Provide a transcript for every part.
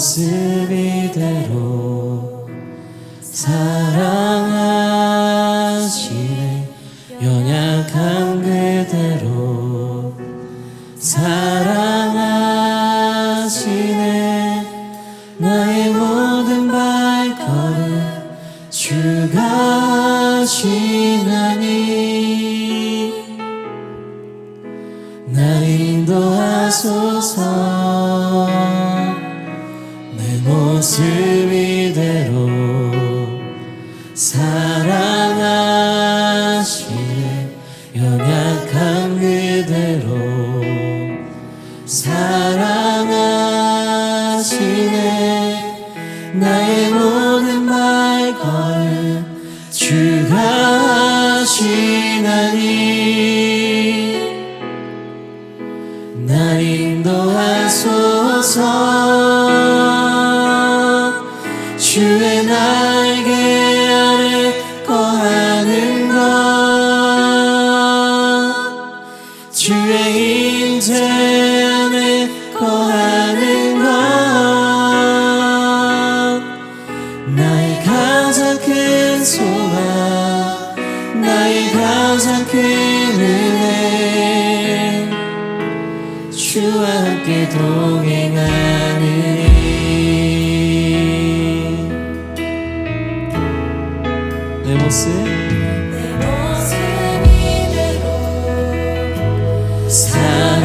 すび出ろ 대로. 살 내 모습 이대로 사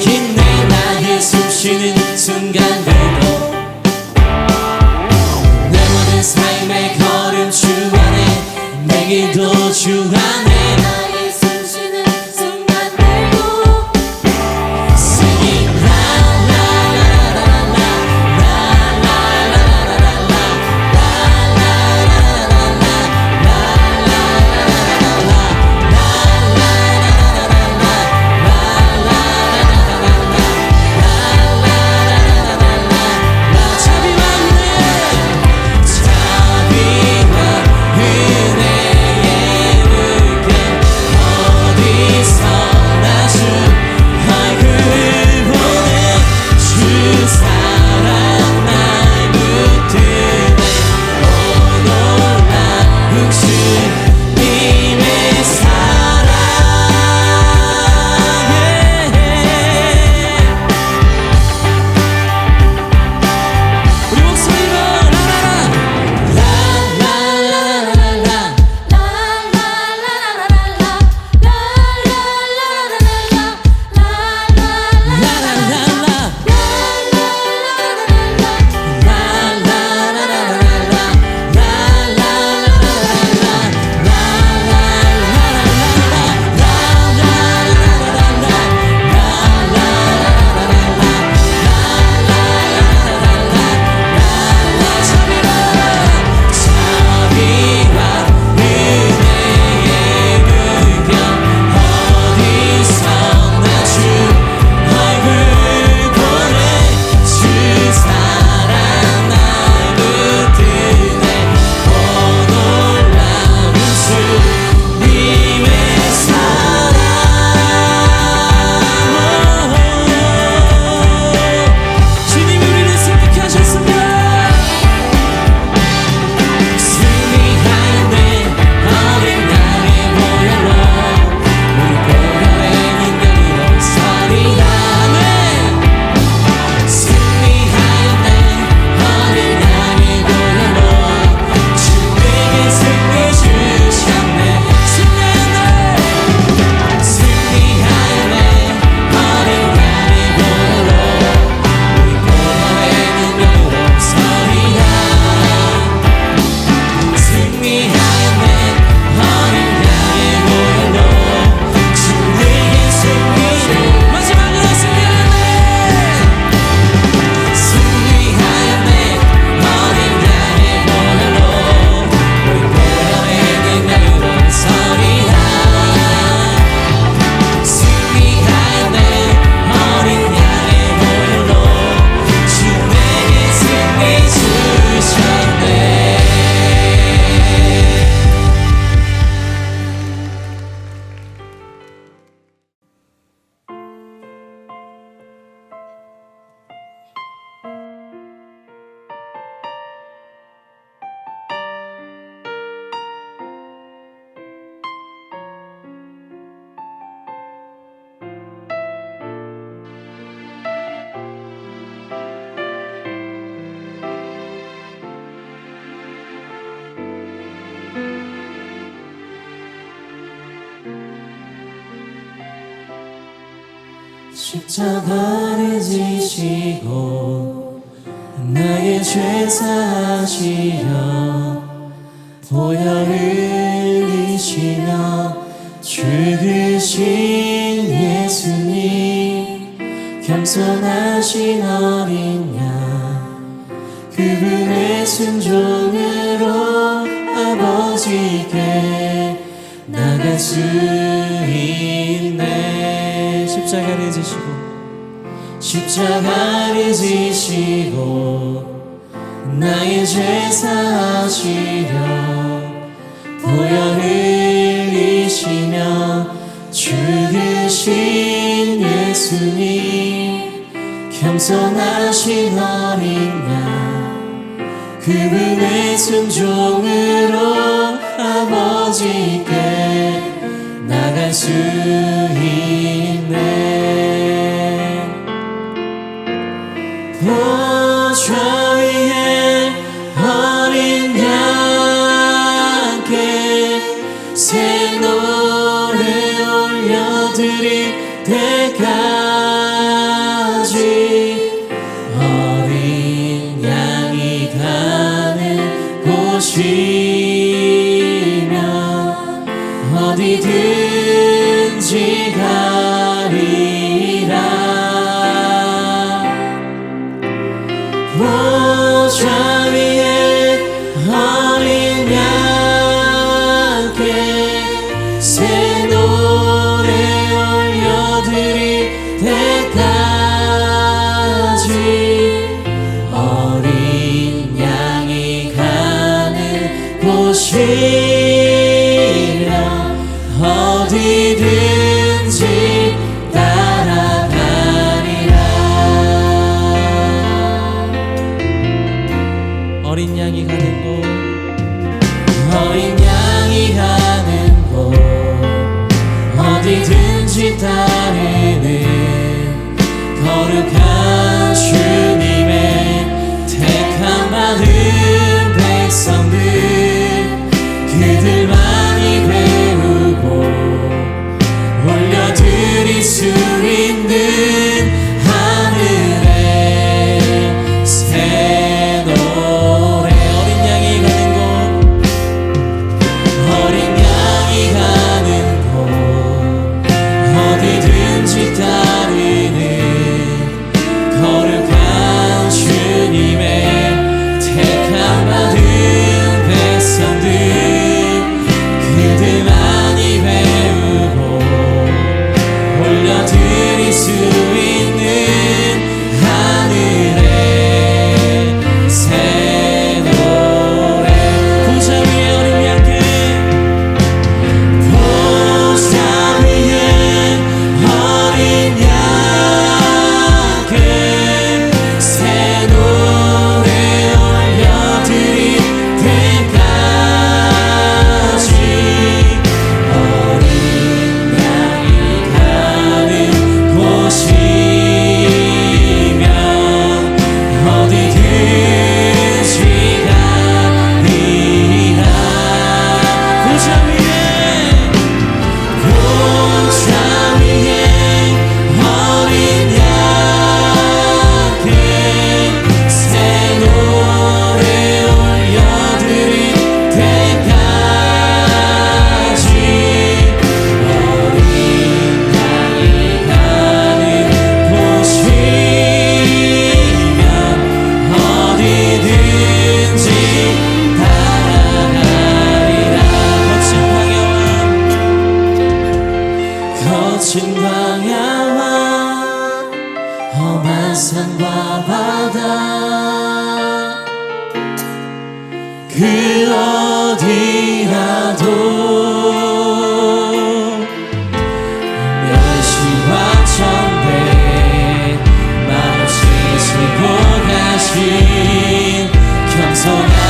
힘내 나의 숨 쉬는 순간 십자가를 지시고 나의 죄 사하시려 보혈을 흘리시며 죽으신 예수님 겸손하신 어린 양 그분의 순종으로 아버지께 나갈 수 십자가를 지시고 나의 죄 사하시려 보여 흘리시며 죽으신 예수님 겸손하신 어린 양 그분의 순종을 see. 겸손